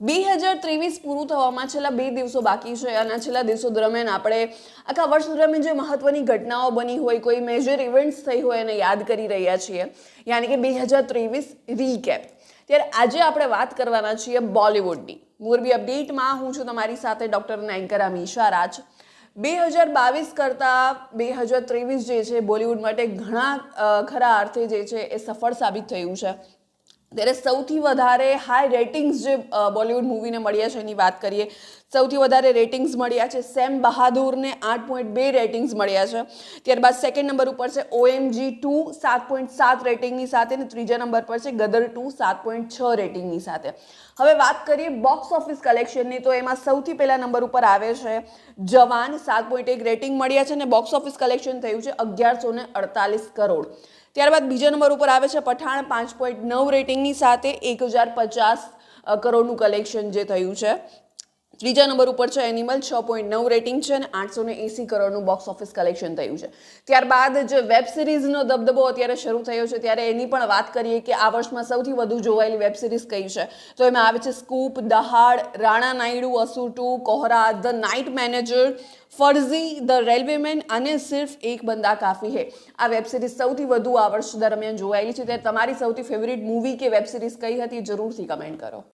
બે હજાર ત્રેવીસ પૂરું થવામાં છેલ્લા બે દિવસો બાકી છે અને છેલ્લા દિવસો દરમિયાન આપણે આખા વર્ષ દરમિયાન જે મહત્વની ઘટનાઓ બની હોય, કોઈ મેજર ઇવેન્ટ્સ થઈ હોય એને યાદ કરી રહ્યા છીએ. યાની કે બે હજાર ત્રેવીસ રીકેપ ત્યારે આજે આપણે વાત કરવાના છીએ બોલિવૂડની. મોરબી અપડેટમાં હું છું તમારી સાથે ડૉક્ટર એન્કર અમીશા રાજ. બે હજાર બાવીસ કરતાં બે હજાર ત્રેવીસ જે છે, બોલિવૂડ માટે ઘણા ખરા અર્થે જે છે એ સફળ સાબિત થયું છે. ત્યારે સૌથી વધારે હાઈ રેટિંગ્સ જે બોલિવૂડ મૂવીને મળ્યા છે એની વાત કરીએ, સૌથી વધારે રેટિંગ્સ મળ્યા છે સેમ બહાદુરને આઠ પોઈન્ટ બે રેટિંગ્સ મળ્યા છે. ત્યારબાદ સેકન્ડ નંબર ઉપર છે ઓએમજી ટુ સાત પોઈન્ટ સાત રેટિંગની સાથે અને ત્રીજા નંબર પર છે ગદર ટુ સાત પોઈન્ટ છ રેટિંગની સાથે. હવે વાત કરીએ બોક્સ ઓફિસ કલેક્શનની તો એમાં સૌથી પહેલા નંબર ઉપર આવે છે જવાન, સાત પોઈન્ટ એક રેટિંગ મળ્યા છે અને બોક્સ ઓફિસ કલેક્શન થયું છે અગિયારસો ને અડતાલીસ કરોડ. ત્યારબાદ બીજા નંબર ઉપર આવે છે પઠાણ. પાંચ પોઈન્ટ નવ રેટિંગની સાથે એક હજાર પચાસ કરોડનું કલેક્શન જે થયું છે. ત્રીજા નંબર ઉપર છે એનિમલ, છ પોઈન્ટ નવ રેટિંગ છે અને આઠસો ને એસી કરોડનું બોક્સ ઓફિસ કલેક્શન થયું છે. ત્યારબાદ જે વેબ સિરીઝનો દબદબો અત્યારે શરૂ થયો છે, ત્યારે એની પણ વાત કરીએ કે આ વર્ષમાં સૌથી વધુ જોવાયેલી વેબ સિરીઝ કઈ છે? તો એમાં આવે છે scoop Dahaad Rana Naidu Asur two, Kohrra the night manager Farzi the railway men અને સિર્ફ એક બંદા કાફી હે. આ વેબ સિરીઝ સૌથી વધુ આ વર્ષ દરમિયાન જોવાયેલી છે. ત્યારે તમારી સૌથી ફેવરિટ મૂવી કે વેબ સિરીઝ કઈ હતી? જરૂરથી કમેન્ટ કરો.